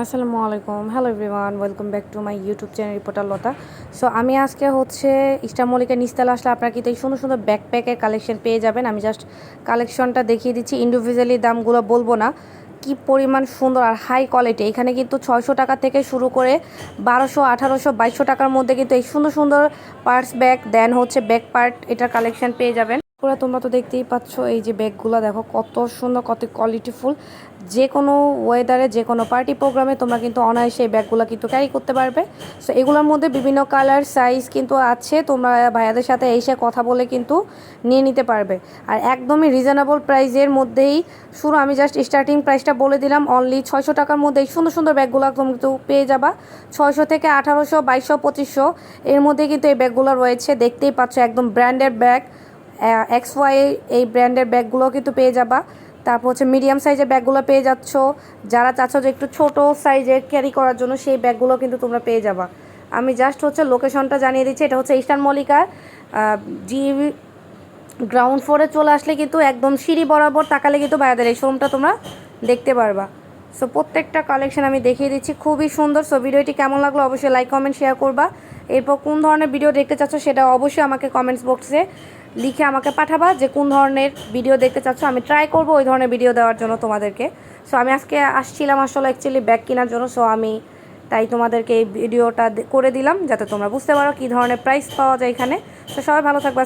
আসসালামু আলাইকুম। Hello everyone welcome back to my YouTube channel reporter Lata so আমি আজকে হচ্ছে ইস্টার মলিকের নিস্তালা আসলে আপনারা কিন্তু এই সুন্দর সুন্দর ব্যাকপ্যাকের কালেকশন পেয়ে যাবেন। আমি জাস্ট কালেকশনটা দেখিয়ে দিচ্ছি। ইন্ডিভিজুয়ালি দামগুলো বলব না। কি পরিমাণ সুন্দর আর হাই কোয়ালিটি এখানে কিন্তু ছয়শো টাকা থেকে শুরু করে বারোশো, আঠারোশো, বাইশশো টাকার মধ্যে কিন্তু এই সুন্দর সুন্দর পার্টস ব্যাগ দেন হচ্ছে ব্যাক পার্ট এটার কালেকশন পেয়ে যাবেন। পুরো তোমরা তো দেখতেই পাচ্ছ এই যে ব্যাগগুলো, দেখো কত সুন্দর, কত কোয়ালিটিফুল যে কোনো ওয়েদারে যে কোনো পার্টি প্রোগ্রামে তোমরা কিন্তু অনায়াসে এই ব্যাগগুলো কিন্তু ক্যারি করতে পারবে। সো এগুলোর মধ্যে বিভিন্ন কালার সাইজ কিন্তু আছে, তোমরা ভাইয়াদের সাথে এসে কথা বলে কিন্তু নিয়ে নিতে পারবে। আর একদমই রিজনেবল প্রাইসের মধ্যেই শুরু, আমি জাস্ট স্টার্টিং প্রাইসটা বলে দিলাম অনলি ছয়শো টাকার মধ্যে এই সুন্দর সুন্দর ব্যাগগুলো তুমি কিন্তু পেয়ে যাবা। ছয়শো থেকে আঠারোশো, বাইশশো, পঁচিশশো এর মধ্যে কিন্তু এই ব্যাগগুলো রয়েছে, দেখতেই পাচ্ছ একদম ব্র্যান্ডেড ব্যাগ এক্স ওয়াই এই ব্র্যান্ডের ব্যাগগুলো কিন্তু পেয়ে যাবা। তারপর হচ্ছে মিডিয়াম সাইজের ব্যাগগুলো পেয়ে যাচ্ছ। যারা চাচ্ছ যে একটু ছোট সাইজে ক্যারি করার জন্য সেই ব্যাগগুলো কিন্তু তোমরা পেয়ে যাবা। আমি জাস্ট হচ্ছে লোকেশনটা জানিয়ে দিচ্ছি। এটা হচ্ছে ইস্টার্ন মল্লিকার জি গ্রাউন্ড ফ্লোরে চলে আসলে কিন্তু একদম সিঁড়ি বরাবর তাকালে কিন্তু বাইরের এই শোরুমটা তোমরা দেখতে পারবা। সো প্রত্যেকটা কালেকশন আমি দেখিয়ে দিচ্ছি। খুবই সুন্দর। সো ভিডিওটি কেমন লাগল অবশ্যই লাইক কমেন্ট শেয়ার করবা। এরপর কোন ধরনের ভিডিও দেখতে চাচ্ছ সেটা অবশ্যই আমাকে কমেন্টস বক্সে লিখে আমাকে পাঠাবা যে কোন ধরনের ভিডিও দেখতে চাচ্ছ। আমি ট্রাই করব ওই ধরনের ভিডিও দেওয়ার জন্য তোমাদেরকে। সো আমি আজকে আসছিলাম আসলে অ্যাকচুয়ালি ব্যাগ কেনার জন্য। সো আমি তাই তোমাদেরকে এই ভিডিওটা করে দিলাম যাতে তোমরা বুঝতে পারো কী ধরনের প্রাইস পাওয়া যায় এখানে। তো সবাই ভালো থাকবে।